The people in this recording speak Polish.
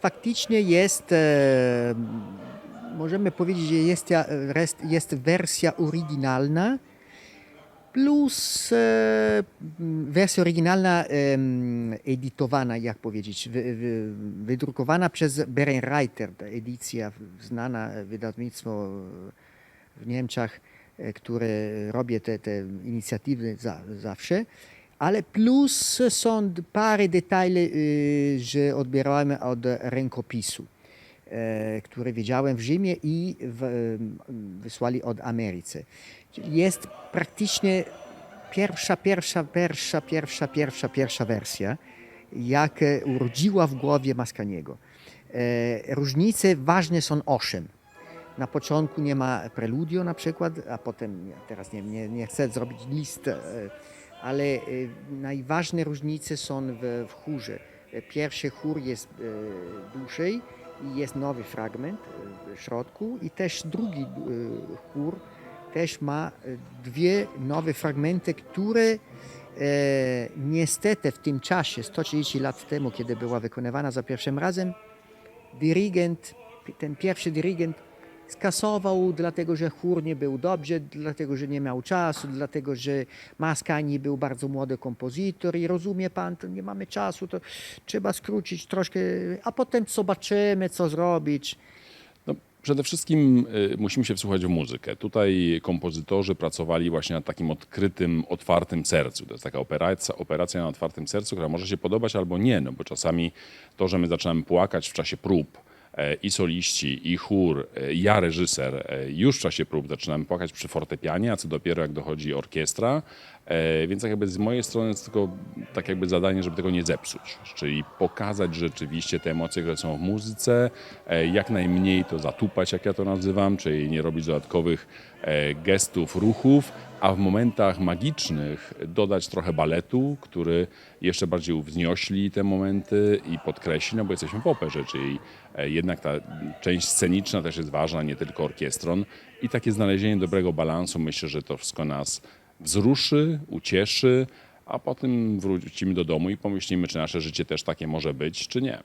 faktycznie jest, e, możemy powiedzieć, że jest, rest- jest wersja oryginalna plus e, wersja oryginalna edytowana, jak powiedzieć, wy, wy, wydrukowana przez Berenreiter, edycja znana wydawnictwo w Niemczech, e, które robi te, te inicjatywy za, zawsze. Ale plus są parę detali, y, że odbierałem od rękopisu, e, które widziałem w Rzymie i w, em, wysłali od Ameryce. Jest praktycznie pierwsza, pierwsza, pierwsza, pierwsza, pierwsza, pierwsza wersja, jak e, urodziła w głowie Mascaniego. E, różnice ważne są osiem. Na początku nie ma preludio na przykład, a potem, teraz nie, nie, nie chcę zrobić list, e, ale e, najważniejsze różnice są w, w chórze. Pierwszy chór jest e, dłużej i jest nowy fragment e, w środku i też drugi chór też ma dwie nowe fragmenty, które e, niestety w tym czasie, 130 lat temu, kiedy była wykonywana za pierwszym razem, dyrygent, ten pierwszy dyrygent skasował, dlatego że chór nie był dobrze, dlatego że nie miał czasu, dlatego że Mascagni był bardzo młody kompozytor i rozumie pan, to nie mamy czasu, to trzeba skrócić troszkę, a potem zobaczymy, co zrobić. No, przede wszystkim y, musimy się wsłuchać w muzykę. Tutaj kompozytorzy pracowali właśnie nad takim odkrytym, otwartym sercu. To jest taka operacja, operacja na otwartym sercu, która może się podobać albo nie, no bo czasami to, że my zaczynamy płakać w czasie prób, i soliści, i chór, e, ja reżyser, e, już w czasie prób zaczynamy płakać przy fortepianie, a co dopiero jak dochodzi orkiestra. E, Więc tak jakby z mojej strony jest tylko tak jakby zadanie, żeby tego nie zepsuć, czyli pokazać rzeczywiście te emocje, które są w muzyce, e, jak najmniej to zatupać, jak ja to nazywam, czyli nie robić dodatkowych e, gestów, ruchów, a w momentach magicznych dodać trochę baletu, który jeszcze bardziej uwzniośli te momenty i podkreśli, no bo jesteśmy w operze, czyli e, jednak ta część sceniczna też jest ważna, nie tylko orkiestron i takie znalezienie dobrego balansu, myślę, że to wszystko nas wzruszy, ucieszy, a potem wrócimy do domu i pomyślimy, czy nasze życie też takie może być, czy nie.